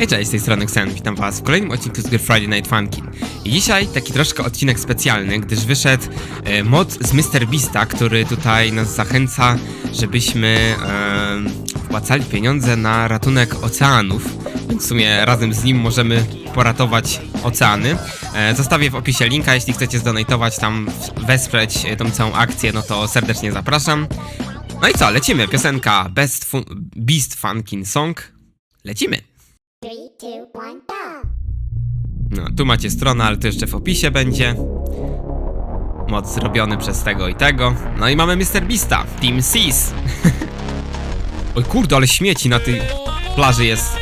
Hej, cześć, z tej strony Xen, witam was w kolejnym odcinku z gry Friday Night Funkin. I dzisiaj taki troszkę odcinek specjalny, gdyż wyszedł e, mod z Mr. Beasta, który tutaj nas zachęca, żebyśmy e, wpłacali pieniądze na ratunek oceanów. Więc w sumie razem z nim możemy poratować oceany. E, zostawię w opisie linka, jeśli chcecie zdonatować tam, wesprzeć e, tą całą akcję, no to serdecznie zapraszam. No i co, lecimy. Piosenka Best Beast Funkin Song. Lecimy. Two, one, go! No, tu macie stronę, ale to jeszcze w opisie będzie. Mod zrobiony przez tego i tego. No i mamy Mr. Beasta, Team Seas. Oj kurde, ale śmieci na tej plaży jest.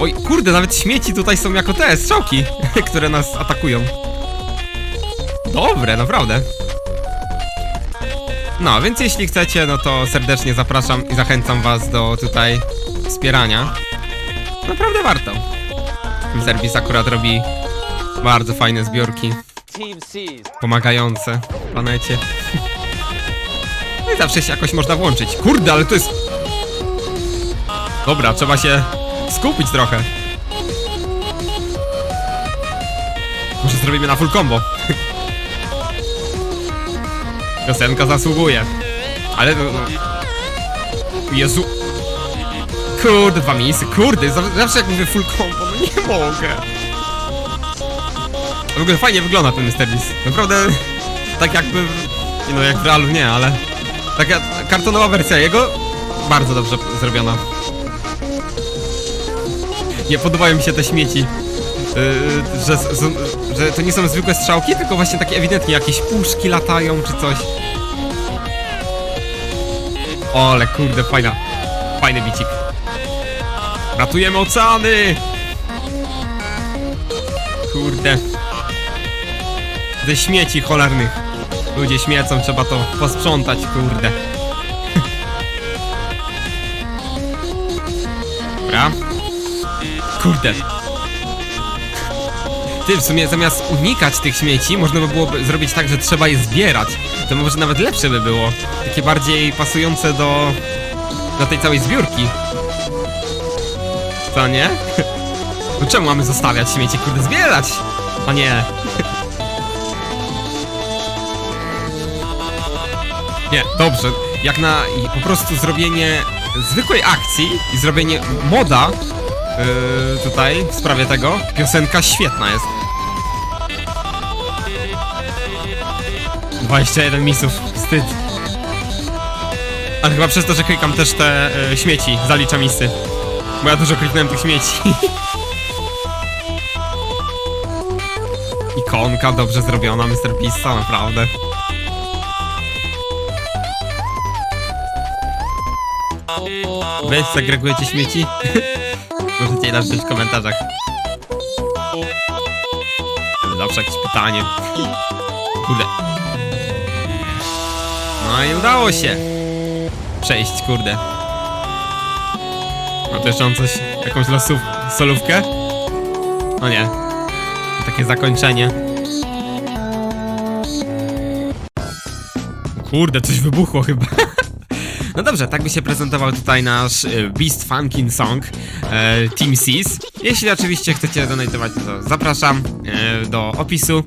Oj kurde, nawet śmieci tutaj są jako te strzałki, które nas atakują. Dobre, naprawdę. No, więc jeśli chcecie, no to serdecznie zapraszam i zachęcam was do tutaj wspierania. Naprawdę warto. Serwis akurat robi bardzo fajne zbiorki pomagające planecie. No i zawsze się jakoś można włączyć. Kurde, ale to jest... Dobra, trzeba się skupić trochę. Może zrobimy na full combo. Piosenka zasługuje. Ale no. Jezu... Kurde, dwa misy, kurde, zaw- zawsze jak mówię full combo, no nie mogę. W ogóle fajnie wygląda ten Mr. Naprawdę, tak jakby, no jak w realu nie, ale taka kartonowa wersja jego, bardzo dobrze zrobiona. Nie podobają mi się te śmieci. Yy, że, z, że to nie są zwykłe strzałki, tylko właśnie takie ewidentnie jakieś puszki latają czy coś. O, ale kurde, fajna. Fajny bicik. Ratujemy oceany! Kurde. Ze śmieci cholernych. Ludzie śmiecą, trzeba to posprzątać, kurde. Dobra. Kurde. Ty, w sumie zamiast unikać tych śmieci, można by było zrobić tak, że trzeba je zbierać. To może nawet lepsze by było. Takie bardziej pasujące do... do tej całej zbiórki. Co nie? No czemu mamy zostawiać śmieci? Kurde, zbierać! A nie. Nie, dobrze. Jak na po prostu zrobienie zwykłej akcji i zrobienie moda yy, tutaj w sprawie tego, piosenka świetna jest. 21 misów, wstyd. Ale chyba przez to, że klikam też te yy, śmieci, zalicza misy. Bo ja dużo kliknąłem tych śmieci. Ikonka dobrze zrobiona, Mr. Beasta, naprawdę. Weź, segregujecie śmieci? Możecie je napisać w komentarzach. Zawsze jakieś pytanie. Kurde. No i udało się. Przejść, kurde. A to jeszcze on coś, jakąś losów, solówkę? No nie. Takie zakończenie. Kurde, coś wybuchło chyba. No dobrze, tak by się prezentował tutaj nasz e, Beast Funkin Song e, Team Seas. Jeśli oczywiście chcecie donatować, to zapraszam e, do opisu.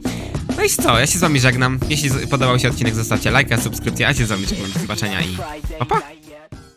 No i co, ja się z wami żegnam. Jeśli podobał się odcinek, zostawcie lajka, subskrypcję, a się z wami żegnam. Do zobaczenia i pa pa!